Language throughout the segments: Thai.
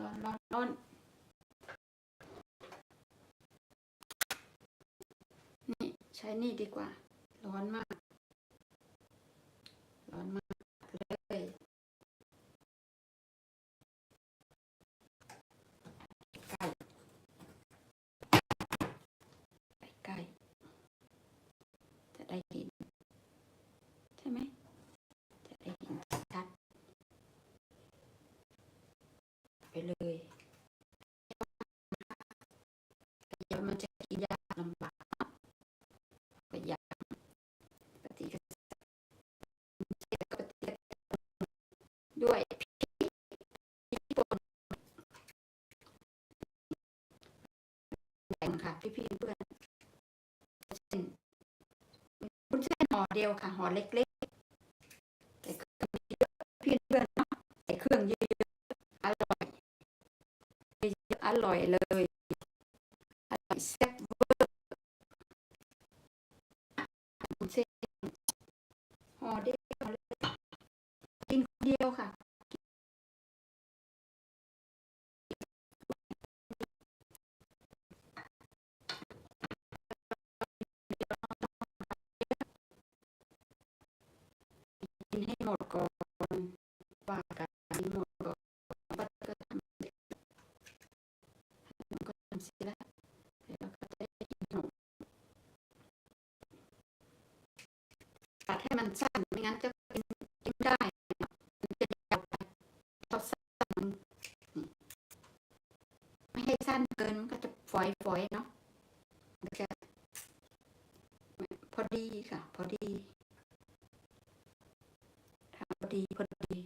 ร้อนร้อนร้อนนี่ใช้นี่ดีกว่า ร้อนมาก ร้อนมากเลยใกล้ใกล้ๆจะได้เห็นใช่ไหม จะได้เห็นชัดๆไป เลยเดี๋ยวมันจะกินยากลำบากเนาะก็ยากปฏิกิริยาปฏิกิริยาด้วยค่ะพี่พี่เพื่อนเส้นวุ้นเส้นห่อเดียวค่ะห่อเล็กๆแต่เครื่องเยอะพี่เพื่อนเนาะใส่เครื่องเยอะๆอร่อยเยอะๆอร่อยเลยอร่อยแซ่บเมันสั้นไม่งั้นจะกินกินไม่ได้มันจะยาวไปเราสั้นมันนี่ไม่ให้สั้นเกินมันก็จะฝอยๆเนาะมันจะพอดีค่ะ พอดีพอดีพอดี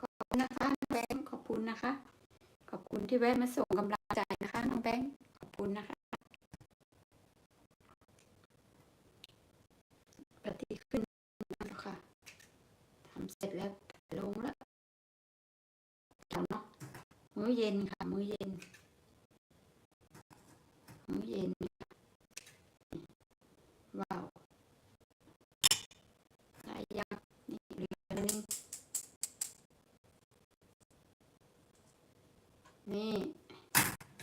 ขอบคุณนะคะน้องแบงค์ขอบคุณนะคะ ขอบคุณที่แวะมาส่งกำลังใจนะคะน้องแบงค์ขอบคุณนะคะปฏิขึ้นแล้วค่ะทำ เสร็จแล้วลงแล้วเดี๋ยวเนาะมื้อเย็นค่ะ มื้อเย็น มื้อเย็นว้าวหลายอย่างนี่เหลือนนึงนี่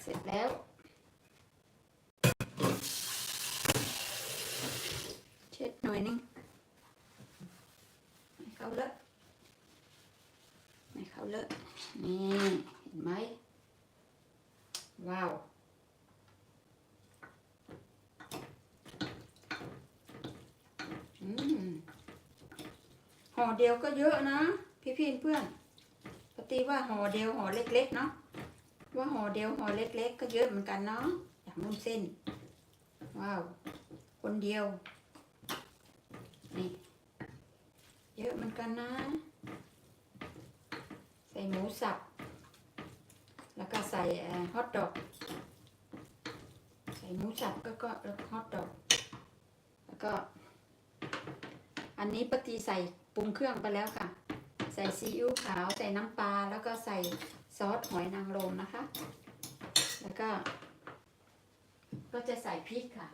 เสร็จแล้ว เช็ดหน่อยนึง เขาเลอะไม่เขาเลอะนี่เห็นไหมว้าวอืมห่อเดียวก็เยอะนะ พี่พี่เพื่อนปกติว่าห่อเดียวห่อเล็ก ๆ เนาะว่าห่อเดียวห่อเล็ก ๆ ก็เยอะเหมือนกันเนาะอย่างมุ้นเส้น ว้าว คนเดียว นี่ ยอะเหมือนกันนะ ใส่หมูสับ แล้วก็ใส่ฮอทดอก ใส่หมูสับก็ก็แล้วฮอทดอก แล้วก็ อันนี้ปฏิใส่ปรุงเครื่องไปแล้วค่ะ ใส่ซีอิ๊วขาวใส่น้ำปลาแล้วก็ใส่ซอสหอยนางรมนะคะ แล้วก็ ก็จะใส่พริกค่ะ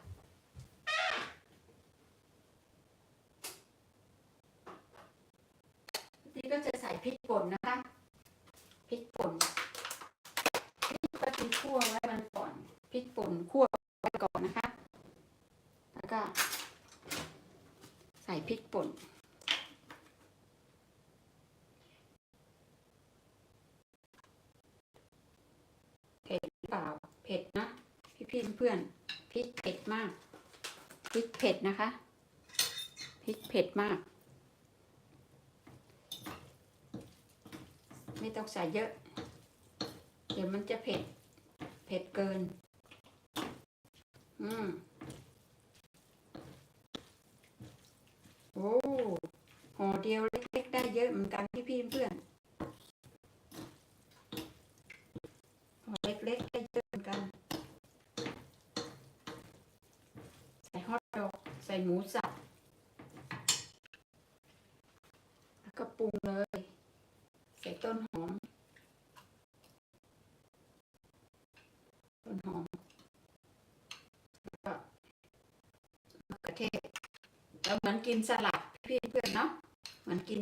ปฏิก็จะใส่ พริกป่นนะคะพริกป่นพริกปฏิคั่วไว้มันก่อนพริกป่นคั่วไว้ก่อนนะคะ แล้วก็ ใส่พริกป่นเผ็ดหรือเปล่าเผ็ดนะพี่พี่เพื่อนพริกเผ็ดมากพริกเผ็ดนะคะพริกเผ็ดมาก ไม่ต้องใส่เยอะ เดี๋ยวมันจะเผ็ด เผ็ดเกิน อืมโอ้ห่อเดียวเล็กๆ ได้เยอะเหมือนกันพี่พี่เพื่อนห่อเล็กๆ ได้เยอะเหมือนกัน ใส่ฮอทดอกใส่หมูสับแล้วก็ปรุงเลย ใส่ต้นหอม ต้นหอมแล้วก็มะเขือเทศแล้วเหมือนกินสลัดพี่เพื่อนเนาะเหมือนกิน